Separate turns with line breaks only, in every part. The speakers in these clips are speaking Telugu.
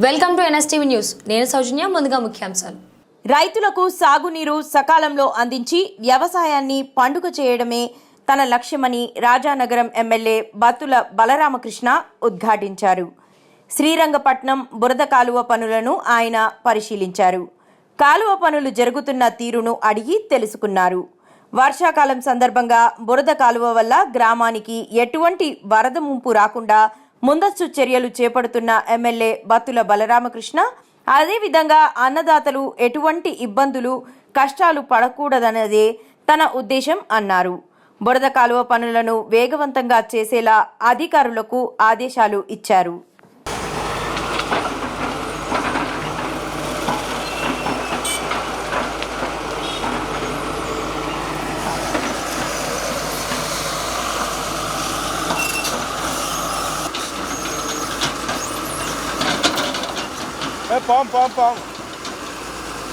Welcome to NSTV news. నేను సౌజన్య ముందుగా ముఖ్యాంశాలు.
రైతులకు సాగునీరు సకాలంలో అందించి వ్యవసాయాన్ని పండుగ చేయడమే తన లక్ష్యమని రాజానగరం ఎమ్మెల్యే బత్తుల బలరామకృష్ణ ఉద్ఘాటించారు. శ్రీరంగపట్నం బురద కాలువ పనులను ఆయన పరిశీలించారు. కాలువ పనులు జరుగుతున్న తీరును అడిగి తెలుసుకున్నారు. వర్షాకాలం సందర్భంగా బురద కాలువ వల్ల గ్రామానికి ఎటువంటి వరద ముంపు రాకుండా ముందస్తు చర్యలు చేపడుతున్న ఎమ్మెల్యే బత్తుల బలరామకృష్ణ. అదేవిధంగా అన్నదాతలు ఎటువంటి ఇబ్బందులు కష్టాలు పడకూడదన్నదే తన ఉద్దేశం అన్నారు. బురద కాలువ పనులను వేగవంతంగా చేసేలా అధికారులకు ఆదేశాలు ఇచ్చారు.
పాము పాము పాము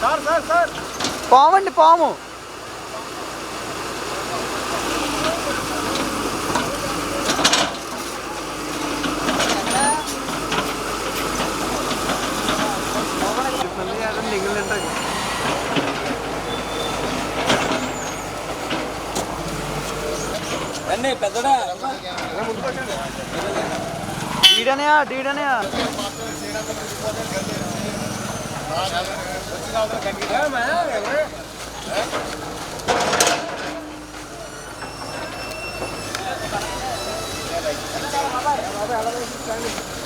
సార్ సార్ సార్
పాము అండి పాము
అన్నీ పెద్దడా
ఈడనయా ఈడనయా
బాబాయ్ బాబాయ్ అలా